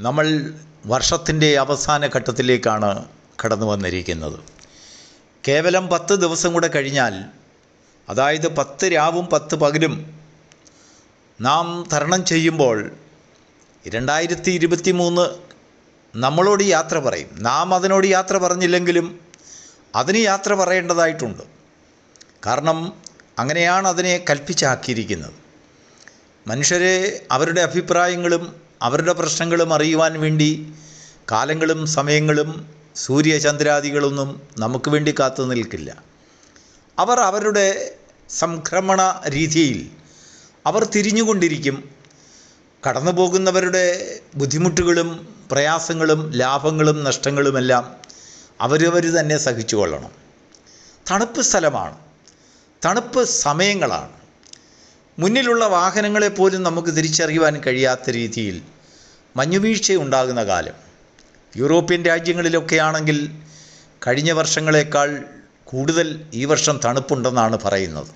നമ്മൾ വർഷത്തിന്റെ അവസാന ഘട്ടത്തിലേക്കാണ് കടന്നു വന്നിരിക്കുന്നത്. കേവലം പത്ത് ദിവസം കൂടെ കഴിഞ്ഞാൽ അതായത് പത്ത് രാവും പത്ത് പകലും നാം തരണം ചെയ്യുമ്പോൾ രണ്ടായിരത്തി ഇരുപത്തി മൂന്ന് നമ്മളോട് യാത്ര പറയും. നാം അതിനോട് യാത്ര പറഞ്ഞില്ലെങ്കിലും അതിന് യാത്ര പറയേണ്ടതായിട്ടുണ്ട്. കാരണം അങ്ങനെയാണ് അതിനെ കൽപ്പിച്ചാക്കിയിരിക്കുന്നത്. മനുഷ്യരെ അവരുടെ അഭിപ്രായങ്ങളും അവരുടെ പ്രശ്നങ്ങളും അറിയുവാൻ വേണ്ടി കാലങ്ങളും സമയങ്ങളും സൂര്യചന്ദ്രാദികളൊന്നും നമുക്ക് വേണ്ടി കാത്തു നിൽക്കില്ല. അവർ അവരുടെ സംക്രമണ രീതിയിൽ അവർ തിരിഞ്ഞുകൊണ്ടിരിക്കും. കടന്നു പോകുന്നവരുടെ ബുദ്ധിമുട്ടുകളും പ്രയാസങ്ങളും ലാഭങ്ങളും നഷ്ടങ്ങളുമെല്ലാം അവരവർ തന്നെ സഹിച്ചു കൊള്ളണം തണുപ്പ് സ്ഥലമാണ്. തണുപ്പ് സമയങ്ങളാണ്. മുന്നിലുള്ള വാഹനങ്ങളെപ്പോലും നമുക്ക് തിരിച്ചറിയുവാൻ കഴിയാത്ത രീതിയിൽ മഞ്ഞുവീഴ്ച ഉണ്ടാകുന്ന കാലം. യൂറോപ്യൻ രാജ്യങ്ങളിലൊക്കെയാണെങ്കിൽ കഴിഞ്ഞ വർഷങ്ങളേക്കാൾ കൂടുതൽ ഈ വർഷം തണുപ്പുണ്ടെന്നാണ് പറയുന്നത്.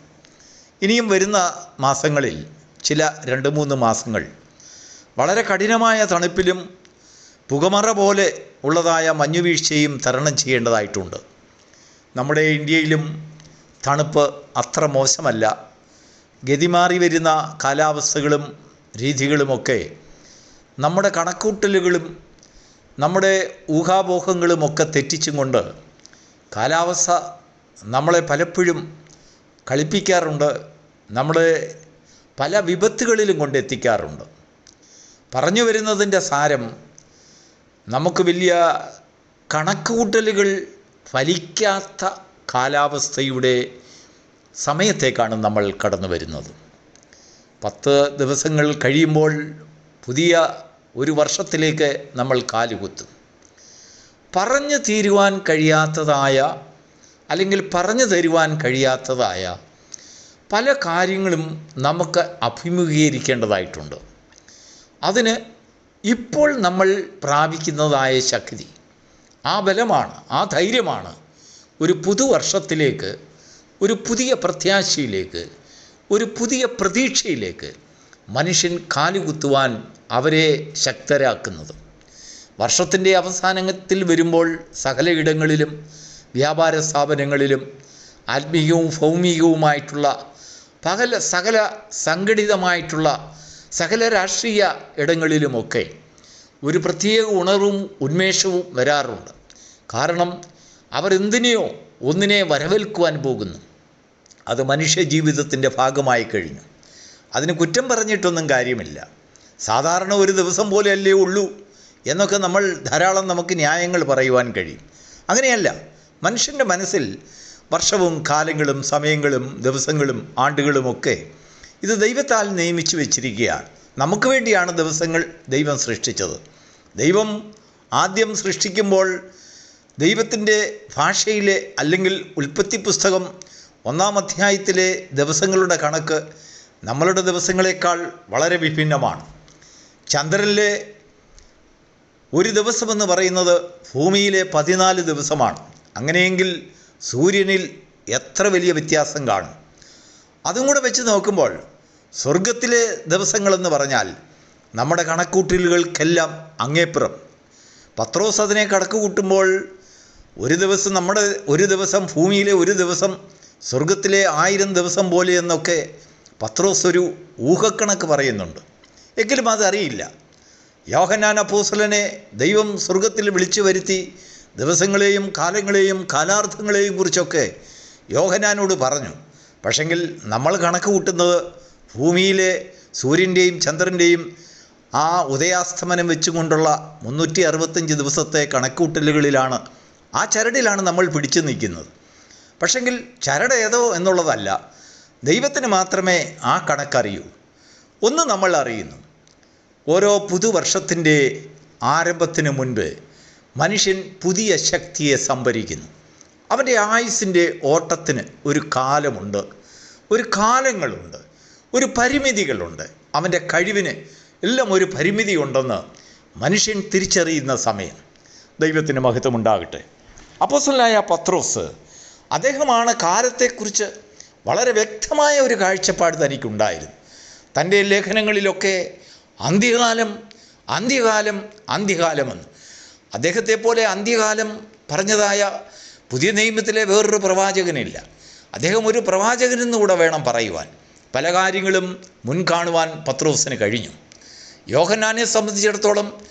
ഇനിയും വരുന്ന മാസങ്ങളിൽ ചില രണ്ട് മൂന്ന് മാസങ്ങൾ വളരെ കഠിനമായ തണുപ്പിലും പുകമറ പോലെ ഉള്ളതായ മഞ്ഞുവീഴ്ചയും തരണം ചെയ്യേണ്ടതായിട്ടുണ്ട്. നമ്മുടെ ഇന്ത്യയിലും തണുപ്പ് അത്ര മോശമല്ല. ഗതിമാറി വരുന്ന കാലാവസ്ഥകളും രീതികളുമൊക്കെ നമ്മുടെ കണക്കൂട്ടലുകളും നമ്മുടെ ഊഹാപോഹങ്ങളുമൊക്കെ തെറ്റിച്ചും കൊണ്ട് കാലാവസ്ഥ നമ്മളെ പലപ്പോഴും കളിപ്പിക്കാറുണ്ട് നമ്മളെ പല വിപത്തുകളിലും കൊണ്ടെത്തിക്കാറുണ്ട്. പറഞ്ഞു വരുന്നതിന്റെ സാരം നമുക്ക് വലിയ കണക്കുകൂട്ടലുകൾ ഫലിക്കാത്ത കാലാവസ്ഥയുടെ സമയത്തേക്കാണ് നമ്മൾ കടന്നു വരുന്നത്. പത്ത് ദിവസങ്ങൾ കഴിയുമ്പോൾ പുതിയ ഒരു വർഷത്തിലേക്ക് നമ്മൾ കാലുകുത്തും പറഞ്ഞു തീരുവാൻ കഴിയാത്തതായ അല്ലെങ്കിൽ പറഞ്ഞു തരുവാൻ കഴിയാത്തതായ പല കാര്യങ്ങളും നമുക്ക് അഭിമുഖീകരിക്കേണ്ടതായിട്ടുണ്ട്. അതിന് ഇപ്പോൾ നമ്മൾ പ്രാപിക്കുന്നതായ ശക്തി ആ ബലമാണ് ആ ധൈര്യമാണ് ഒരു പുതുവർഷത്തിലേക്ക് ഒരു പുതിയ പ്രത്യാശയിലേക്ക് ഒരു പുതിയ പ്രതീക്ഷയിലേക്ക് മനുഷ്യൻ കാലുകുത്തുവാൻ അവരെ ശക്തരാക്കുന്നത്. വർഷത്തിന്റെ അവസാനത്തിൽ വരുമ്പോൾ സകലയിടങ്ങളിലും വ്യാപാര സ്ഥാപനങ്ങളിലും ആത്മീയവും ഭൗമികവുമായിട്ടുള്ള പകല സകല സംഘടിതമായിട്ടുള്ള സകല രാഷ്ട്രീയ ഇടങ്ങളിലുമൊക്കെ ഒരു പ്രത്യേക ഉണർവും ഉന്മേഷവും വരാറുണ്ട്. കാരണം അവർ എന്തിനെയോ ഒന്നിനെ വരവേൽക്കുവാൻ പോകുന്നു. അത് മനുഷ്യ ജീവിതത്തിന്റെ ഭാഗമായി കഴിഞ്ഞു. അതിന് കുറ്റം പറഞ്ഞിട്ടൊന്നും കാര്യമില്ല. സാധാരണ ഒരു ദിവസം പോലെ അല്ലേ ഉള്ളൂ എന്നൊക്കെ നമ്മൾ ധാരാളം നമുക്ക് ന്യായങ്ങൾ പറയുവാൻ കഴിയും. അങ്ങനെയല്ല മനുഷ്യന്റെ മനസ്സിൽ വർഷവും കാലങ്ങളും സമയങ്ങളും ദിവസങ്ങളും ആണ്ടുകളുമൊക്കെ ഇത് ദൈവത്താൽ നിയമിച്ചു വെച്ചിരിക്കുകയാണ്. നമുക്ക് വേണ്ടിയാണ് ദിവസങ്ങൾ ദൈവം സൃഷ്ടിച്ചത്. ദൈവം ആദ്യം സൃഷ്ടിക്കുമ്പോൾ ദൈവത്തിന്റെ ഭാഷയിലെ അല്ലെങ്കിൽ ഉൽപ്പത്തി പുസ്തകം ഒന്നാം അധ്യായത്തിലെ ദിവസങ്ങളുടെ കണക്ക് നമ്മളുടെ ദിവസങ്ങളെക്കാൾ വളരെ വിഭിന്നമാണ്. ചന്ദ്രനിലെ ഒരു ദിവസമെന്ന് പറയുന്നത് ഭൂമിയിലെ പതിനാല് ദിവസമാണ്. അങ്ങനെയെങ്കിൽ സൂര്യനിൽ എത്ര വലിയ വ്യത്യാസം കാണും? അതും കൂടെ വെച്ച് നോക്കുമ്പോൾ സ്വർഗത്തിലെ ദിവസങ്ങളെന്ന് പറഞ്ഞാൽ നമ്മുടെ കണക്കൂട്ടലുകൾക്കെല്ലാം അങ്ങേപ്പുറം. പത്രോസ് അതിനെ കണക്ക് കൂട്ടുമ്പോൾ ഒരു ദിവസം നമ്മുടെ ഒരു ദിവസം ഭൂമിയിലെ ഒരു ദിവസം സ്വർഗത്തിലെ ആയിരം ദിവസം പോലെ എന്നൊക്കെ പത്രോസ് ഒരു ഊഹക്കണക്ക് പറയുന്നുണ്ട്. എങ്കിലും അതറിയില്ല യോഹന്നാൻ അപ്പോസലനെ ദൈവം സ്വർഗത്തിൽ വിളിച്ചു വരുത്തി ദിവസങ്ങളെയും കാലങ്ങളെയും കാലാർത്ഥങ്ങളെയും കുറിച്ചൊക്കെ യോഹനാനോട് പറഞ്ഞു. പക്ഷെങ്കിൽ നമ്മൾ കണക്ക് കൂട്ടുന്നത് ഭൂമിയിലെ സൂര്യന്റെയും ചന്ദ്രന്റെയും ആ ഉദയാസ്തമനം വെച്ചുകൊണ്ടുള്ള മുന്നൂറ്റി അറുപത്തഞ്ച് ദിവസത്തെ കണക്കൂട്ടലുകളിലാണ് ആ ചരടിലാണ് നമ്മൾ പിടിച്ചു നിൽക്കുന്നത്. പക്ഷെങ്കിൽ ചരട് ഏതോ എന്നുള്ളതല്ല ദൈവത്തിന് മാത്രമേ ആ കണക്കറിയൂ. ഒന്ന് നമ്മൾ അറിയുന്നു. ഓരോ പുതുവർഷത്തിന്റെ ആരംഭത്തിന് മുൻപ് മനുഷ്യൻ പുതിയ ശക്തിയെ സംഭരിക്കുന്നു. അവന്റെ ആയുസിന്റെ ഓട്ടത്തിന് ഒരു കാലമുണ്ട് ഒരു കാലങ്ങളുണ്ട് ഒരു പരിമിതികളുണ്ട്. അവന്റെ കഴിവിന് എല്ലാം ഒരു പരിമിതി ഉണ്ടെന്ന് മനുഷ്യൻ തിരിച്ചറിയുന്ന സമയം ദൈവത്തിന് മഹത്വമുണ്ടാകട്ടെ. അപ്പോസലായ പത്രോസ് അദ്ദേഹമാണ് കാലത്തെക്കുറിച്ച് വളരെ വ്യക്തമായ ഒരു കാഴ്ചപ്പാട് തനിക്കുണ്ടായിരുന്നു. തന്റെ ലേഖനങ്ങളിലൊക്കെ അന്ത്യകാലം അന്ത്യകാലം അന്ത്യകാലമെന്ന്. അദ്ദേഹത്തെ പോലെ അന്ത്യകാലം പറഞ്ഞതായ പുതിയ നിയമത്തിലെ വേറൊരു പ്രവാചകനില്ല. അദ്ദേഹം ഒരു പ്രവാചകനെന്ന് കൂടെ വേണം പറയുവാൻ. പല കാര്യങ്ങളും മുൻകാണുവാൻ പത്രോസിന് കഴിഞ്ഞു. യോഹന്നാനെ സംബന്ധിച്ചിടത്തോളം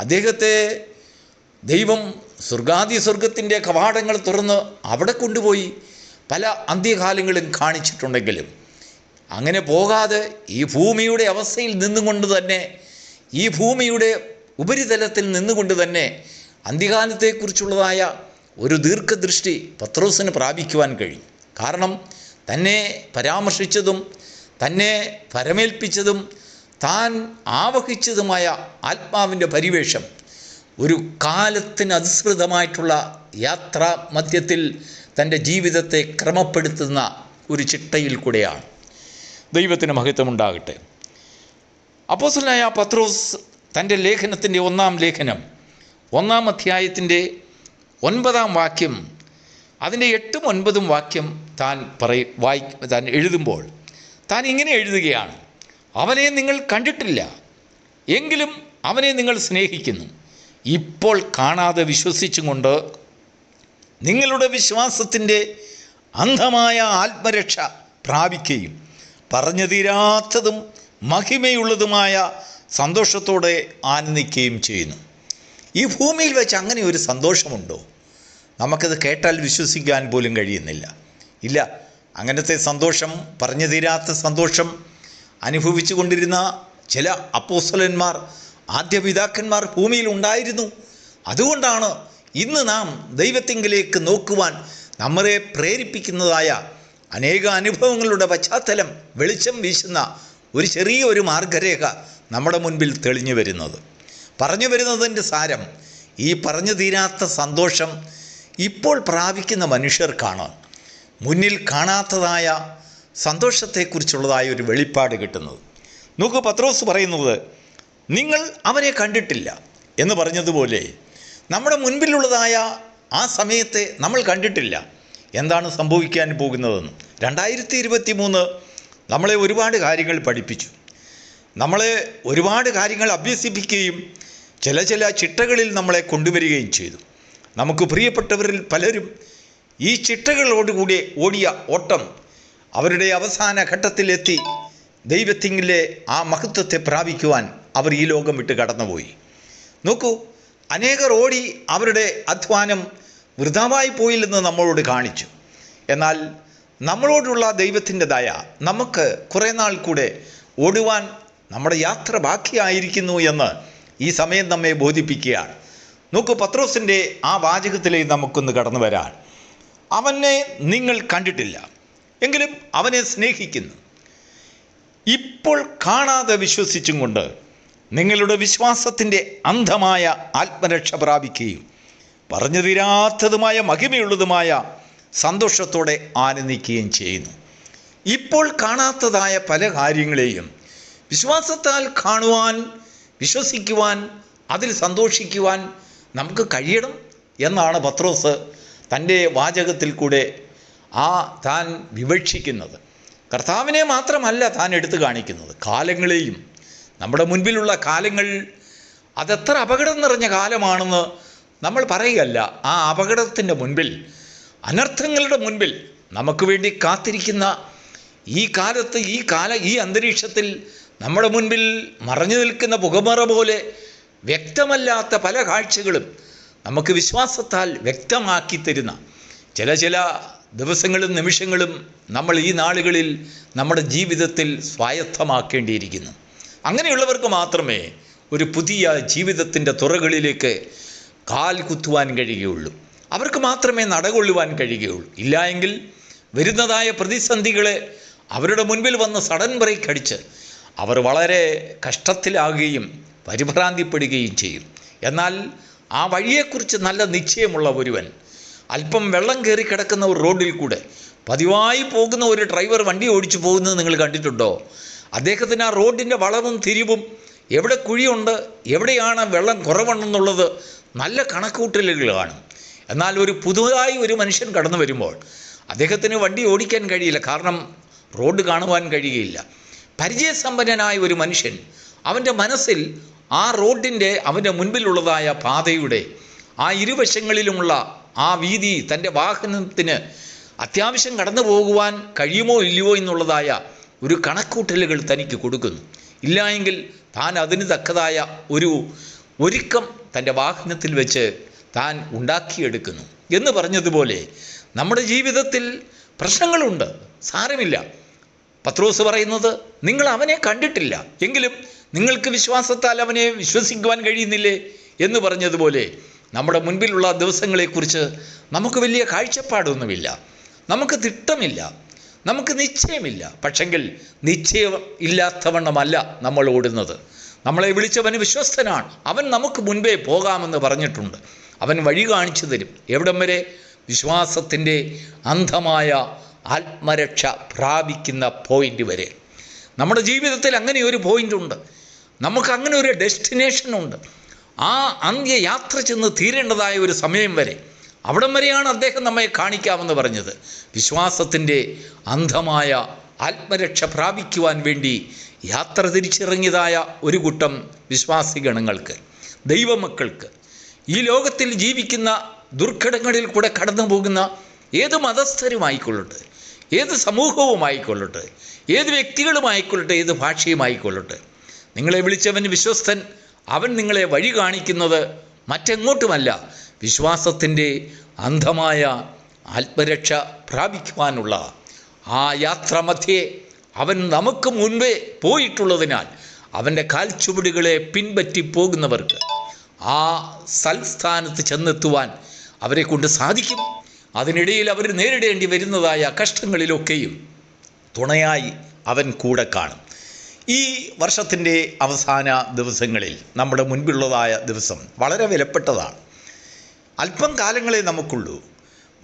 അദ്ദേഹത്തെ ദൈവം സ്വർഗാദി സ്വർഗത്തിന്റെ കവാടങ്ങൾ തുറന്ന് അവിടെ കൊണ്ടുപോയി പല അന്ത്യകാലങ്ങളും കാണിച്ചിട്ടുണ്ടെങ്കിലും അങ്ങനെ പോകാതെ ഈ ഭൂമിയുടെ അവസ്ഥയിൽ നിന്നുകൊണ്ട് തന്നെ ഈ ഭൂമിയുടെ ഉപരിതലത്തിൽ നിന്നുകൊണ്ട് തന്നെ അന്ത്യകാലത്തെക്കുറിച്ചുള്ളതായ ഒരു ദീർഘദൃഷ്ടി പത്രോസിന് പ്രാപിക്കുവാൻ കഴിയും. കാരണം തന്നെ പരാമർശിച്ചതും തന്നെ പരമേൽപ്പിച്ചതും താൻ ആവഹിച്ചതുമായ ആത്മാവിന്റെ പരിവേഷം ഒരു കാലത്തിന് അധിസൃതമായിട്ടുള്ള യാത്രാ മധ്യത്തിൽ തന്റെ ജീവിതത്തെ ക്രമപ്പെടുത്തുന്ന ഒരു ചിട്ടയിൽ കൂടെയാണ്. ദൈവത്തിന് മഹത്വമുണ്ടാകട്ടെ. അപ്പോസലായ പത്രോസ് തന്റെ ലേഖനത്തിന്റെ ഒന്നാം ലേഖനം ഒന്നാം അധ്യായത്തിന്റെ ഒൻപതാം വാക്യം അതിന്റെ എട്ടും ഒൻപതും വാക്യം താൻ പറയ വായി താൻ എഴുതുമ്പോൾ താൻ ഇങ്ങനെ എഴുതുകയാണ്. അവനെ നിങ്ങൾ കണ്ടിട്ടില്ല എങ്കിലും അവനെ നിങ്ങൾ സ്നേഹിക്കുന്നു. ഇപ്പോൾ കാണാതെ വിശ്വസിച്ചുകൊണ്ട് നിങ്ങളുടെ വിശ്വാസത്തിന്റെ അന്ധമായ ആത്മരക്ഷ പ്രാപിക്കുകയും പറഞ്ഞു തീരാത്തതും മഹിമയുള്ളതുമായ സന്തോഷത്തോടെ ആനന്ദിക്കുകയും ചെയ്യുന്നു. ഈ ഭൂമിയിൽ വെച്ച് അങ്ങനെ ഒരു സന്തോഷമുണ്ടോ? നമുക്കത് കേട്ടാൽ വിശ്വസിക്കാൻ പോലും കഴിയുന്നില്ല. ഇല്ല അങ്ങനത്തെ സന്തോഷം പറഞ്ഞു തീരാത്ത സന്തോഷം അനുഭവിച്ചു കൊണ്ടിരുന്ന ചില അപ്പോസ്തലന്മാർ ആദ്യ പിതാക്കന്മാർ ഭൂമിയിൽ ഉണ്ടായിരുന്നു. അതുകൊണ്ടാണ് ഇന്ന് നാം ദൈവത്തിങ്കിലേക്ക് നോക്കുവാൻ നമ്മളെ പ്രേരിപ്പിക്കുന്നതായ അനേക അനുഭവങ്ങളുടെ പശ്ചാത്തലം വെളിച്ചം വീശുന്ന ഒരു ചെറിയൊരു മാർഗരേഖ നമ്മുടെ മുൻപിൽ തെളിഞ്ഞു വരുന്നത്. പറഞ്ഞു വരുന്നതിന്റെ സാരം ഈ പറഞ്ഞു തീരാത്ത സന്തോഷം ഇപ്പോൾ പ്രാപിക്കുന്ന മനുഷ്യർക്കാണ്. മുന്നിൽ കാണാത്തതായ സന്തോഷത്തെക്കുറിച്ചുള്ളതായ ഒരു വെളിപ്പാട് കിട്ടുന്നത്. നോക്ക് പത്രോസ് പറയുന്നത് നിങ്ങൾ അവനെ കണ്ടിട്ടില്ല എന്ന് പറഞ്ഞതുപോലെ നമ്മുടെ മുൻപിലുള്ളതായ ആ സമയത്തെ നമ്മൾ കണ്ടിട്ടില്ല. എന്താണ് സംഭവിക്കാൻ പോകുന്നതെന്ന്. രണ്ടായിരത്തി ഇരുപത്തി മൂന്ന് നമ്മളെ ഒരുപാട് കാര്യങ്ങൾ പഠിപ്പിച്ചു. നമ്മളെ ഒരുപാട് കാര്യങ്ങൾ അഭ്യസിപ്പിക്കുകയും ചില ചില ചിട്ടകളിൽ നമ്മളെ കൊണ്ടുവരികയും ചെയ്തു. നമുക്ക് പ്രിയപ്പെട്ടവരിൽ പലരും ഈ ചിട്ടകളോടുകൂടി ഓടിയ ഓട്ടം അവരുടെ അവസാന ഘട്ടത്തിലെത്തി ദൈവത്തിങ്കിലെ ആ മഹത്വത്തെ പ്രാപിക്കുവാൻ അവർ ഈ ലോകം വിട്ട് കടന്നുപോയി. നോക്കൂ അനേകർ ഓടി അവരുടെ അധ്വാനം വൃഥാവായി പോയില്ലെന്ന് നമ്മളോട് കാണിച്ചു. എന്നാൽ നമ്മളോടുള്ള ദൈവത്തിന്റെ ദയ നമുക്ക് കുറേ നാൾ കൂടെ ഓടുവാൻ നമ്മുടെ യാത്ര ബാക്കിയായിരിക്കുന്നു എന്ന് ഈ സമയം നമ്മെ ബോധിപ്പിക്കുകയാണ്. നോക്കൂ പത്രോസിന്റെ ആ വാചകത്തിലേക്ക് നമുക്കൊന്ന് കടന്നു വരാൻ. അവനെ നിങ്ങൾ കണ്ടിട്ടില്ല. എങ്കിലും അവനെ സ്നേഹിക്കുന്നു. ഇപ്പോൾ കാണാതെ വിശ്വസിച്ചും കൊണ്ട് നിങ്ങളുടെ വിശ്വാസത്തിന്റെ അന്ധമായ ആത്മരക്ഷ പ്രാപിക്കുകയും പറഞ്ഞു തീരാത്തതുമായ മഹിമയുള്ളതുമായ സന്തോഷത്തോടെ ആനന്ദിക്കുകയും ചെയ്യുന്നു. ഇപ്പോൾ കാണാത്തതായ പല കാര്യങ്ങളെയും വിശ്വാസത്താൽ കാണുവാൻ വിശ്വസിക്കുവാൻ അതിൽ സന്തോഷിക്കുവാൻ നമുക്ക് കഴിയണം എന്നാണ് പത്രോസ് തന്റെ വാചകത്തിൽ കൂടെ ആ താൻ വിവക്ഷിക്കുന്നത്. കർത്താവിനെ മാത്രമല്ല താൻ എടുത്തു കാണിക്കുന്നത്. കാലങ്ങളെയും നമ്മുടെ മുൻപിലുള്ള കാലങ്ങൾ അതെത്ര അപകടം നിറഞ്ഞ കാലമാണെന്ന് നമ്മൾ പറയുകയല്ല ആ അപകടത്തിന്റെ മുൻപിൽ അനർത്ഥങ്ങളുടെ മുൻപിൽ നമുക്ക് വേണ്ടി കാത്തിരിക്കുന്ന ഈ കാലത്ത് ഈ കാല ഈ അന്തരീക്ഷത്തിൽ നമ്മുടെ മുൻപിൽ മറഞ്ഞു നിൽക്കുന്ന പുകമറ പോലെ വ്യക്തമല്ലാത്ത പല കാഴ്ചകളും നമുക്ക് വിശ്വാസത്താൽ വ്യക്തമാക്കി തരുന്ന ചില ചില ദിവസങ്ങളും നിമിഷങ്ങളും നമ്മൾ ഈ നാളുകളിൽ നമ്മുടെ ജീവിതത്തിൽ സ്വായത്തമാക്കേണ്ടിയിരിക്കുന്നു. അങ്ങനെയുള്ളവർക്ക് മാത്രമേ ഒരു പുതിയ ജീവിതത്തിന്റെ തുറകളിലേക്ക് കാൽ കുത്തുവാൻ കഴിയുകയുള്ളൂ. അവർക്ക് മാത്രമേ നടകൊള്ളുവാൻ കഴിയുകയുള്ളൂ. ഇല്ല എങ്കിൽ വരുന്നതായ പ്രതിസന്ധികളെ അവരുടെ മുൻപിൽ വന്ന് സഡൻ ബ്രേക്ക് അടിച്ച് അവർ വളരെ കഷ്ടത്തിലാകുകയും പരിഭ്രാന്തിപ്പെടുകയും ചെയ്യും. എന്നാൽ ആ വഴിയെക്കുറിച്ച് നല്ല നിശ്ചയമുള്ള ഒരുവൻ അല്പം വെള്ളം കയറി കിടക്കുന്ന ഒരു റോഡിൽ കൂടെ പതിവായി പോകുന്ന ഒരു ഡ്രൈവർ വണ്ടി ഓടിച്ചു പോകുന്നത് നിങ്ങൾ കണ്ടിട്ടുണ്ടോ? അദ്ദേഹത്തിന് ആ റോഡിന്റെ വളവും തിരിവും എവിടെ കുഴിയുണ്ട് എവിടെയാണ് വെള്ളം കുറവുണ്ടെന്നുള്ളത് നല്ല കണക്കൂട്ടലുകളാണ് കാണും. എന്നാൽ ഒരു പുതുതായി ഒരു മനുഷ്യൻ കടന്നു വരുമ്പോൾ അദ്ദേഹത്തിന് വണ്ടി ഓടിക്കാൻ കഴിയില്ല. കാരണം റോഡ് കാണുവാൻ കഴിയുകയില്ല പരിചയസമ്പന്നനായ ഒരു മനുഷ്യൻ അവന്റെ മനസ്സിൽ ആ റോഡിന്റെ അവന്റെ മുൻപിലുള്ളതായ പാതയുടെ ആ ഇരുവശങ്ങളിലുമുള്ള ആ വീതി തന്റെ വാഹനത്തിന് അത്യാവശ്യം കടന്നു പോകുവാൻ കഴിയുമോ ഇല്ലയോ എന്നുള്ളതായ ഒരു കണക്കൂട്ടലുകൾ തനിക്ക് കൊടുക്കുന്നു. ഇല്ല എങ്കിൽ താൻ അതിന് തക്കതായ ഒരു ഒരുക്കം തന്റെ വാഹനത്തിൽ വെച്ച് താൻ ഉണ്ടാക്കിയെടുക്കുന്നു. എന്ന് പറഞ്ഞതുപോലെ നമ്മുടെ ജീവിതത്തിൽ പ്രശ്നങ്ങളുണ്ട്. സാരമില്ല. പത്രോസ് പറയുന്നത് നിങ്ങൾ അവനെ കണ്ടിട്ടില്ല. എങ്കിലും നിങ്ങൾക്ക് വിശ്വാസത്താൽ അവനെ വിശ്വസിക്കുവാൻ കഴിയുന്നില്ലേ? എന്ന് പറഞ്ഞതുപോലെ നമ്മുടെ മുൻപിലുള്ള ദിവസങ്ങളെക്കുറിച്ച് നമുക്ക് വലിയ കാഴ്ചപ്പാടൊന്നുമില്ല. നമുക്ക് തിട്ടമില്ല. നമുക്ക് നിശ്ചയമില്ല. പക്ഷെങ്കിൽ നിശ്ചയം ഇല്ലാത്തവണ്ണമല്ല നമ്മൾ ഓടുന്നത്. നമ്മളെ വിളിച്ചവന് വിശ്വസ്തനാണ്. അവൻ നമുക്ക് മുൻപേ പോകാമെന്ന് പറഞ്ഞിട്ടുണ്ട്. അവൻ വഴി കാണിച്ചു തരും. എവിടം വരെ? വിശ്വാസത്തിന്റെ അന്ധമായ ആത്മരക്ഷ പ്രാപിക്കുന്ന പോയിന്റ് വരെ. നമ്മുടെ ജീവിതത്തിൽ അങ്ങനെ ഒരു പോയിന്റ് ഉണ്ട്. നമുക്ക് അങ്ങനെ ഒരു ഡെസ്റ്റിനേഷൻ ഉണ്ട്. ആ അന്ത്യയാത്ര ചെന്ന് തീരേണ്ടതായ ഒരു സമയം വരെ. അവിടം വരെയാണ് അദ്ദേഹം നമ്മെ കാണിക്കാമെന്ന് പറഞ്ഞത്. വിശ്വാസത്തിന്റെ അന്ധമായ ആത്മരക്ഷ പ്രാപിക്കുവാൻ വേണ്ടി യാത്ര തിരിച്ചിറങ്ങിയതായ ഒരു കൂട്ടം വിശ്വാസിഗണങ്ങൾക്ക് ദൈവമക്കൾക്ക് ഈ ലോകത്തിൽ ജീവിക്കുന്ന ദുർഘടങ്ങളിൽ കൂടെ കടന്നു പോകുന്ന ഏത് മതസ്ഥരുമായിക്കൊള്ളട്ടെ ഏത് സമൂഹവുമായിക്കൊള്ളട്ടെ ഏത് വ്യക്തികളുമായിക്കൊള്ളട്ടെ ഏത് ഭാഷയുമായിക്കൊള്ളട്ടെ നിങ്ങളെ വിളിച്ചവൻ വിശ്വസ്തൻ അവൻ നിങ്ങളെ വഴി കാണിക്കുന്നത് മറ്റെങ്ങോട്ടുമല്ല വിശ്വാസത്തിന്റെ അന്ധമായ ആത്മരക്ഷ പ്രാപിക്കുവാനുള്ള ആ യാത്രാമധ്യേ അവൻ നമുക്ക് മുൻപേ പോയിട്ടുള്ളതിനാൽ അവന്റെ കാൽച്ചുവടുകളെ പിൻപറ്റി പോകുന്നവർക്ക് ആ സൽസ്ഥാനത്ത് ചെന്നെത്തുവാൻ അവരെ കൊണ്ട് സാധിക്കും. അതിനിടയിൽ അവർ നേരിടേണ്ടി വരുന്നതായ കഷ്ടങ്ങളിലൊക്കെയും തുണയായി അവൻ കൂടെ കാണും. ഈ വർഷത്തിന്റെ അവസാന ദിവസങ്ങളിൽ നമ്മുടെ മുൻപുള്ളതായ ദിവസം വളരെ വിലപ്പെട്ടതാണ്. അല്പം കാലങ്ങളെ നമുക്കുള്ളൂ.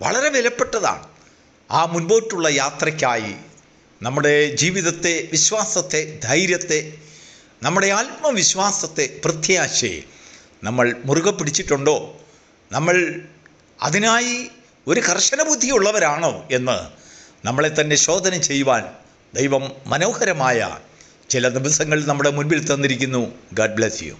വളരെ വിലപ്പെട്ടതാണ്. ആ മുൻപോട്ടുള്ള യാത്രയ്ക്കായി നമ്മുടെ ജീവിതത്തെ വിശ്വാസത്തെ ധൈര്യത്തെ നമ്മുടെ ആത്മവിശ്വാസത്തെ പ്രത്യാശയെ നമ്മൾ മുറുകെ പിടിച്ചിട്ടുണ്ടോ? നമ്മൾ അതിനായി ഒരു കർശന ബുദ്ധിയുള്ളവരാണോ എന്ന് നമ്മളെ തന്നെ ശോധന ചെയ്യുവാൻ ദൈവം മനോഹരമായ ചില ദിവസങ്ങൾ നമ്മുടെ മുൻപിൽ തന്നിരിക്കുന്നു. God bless you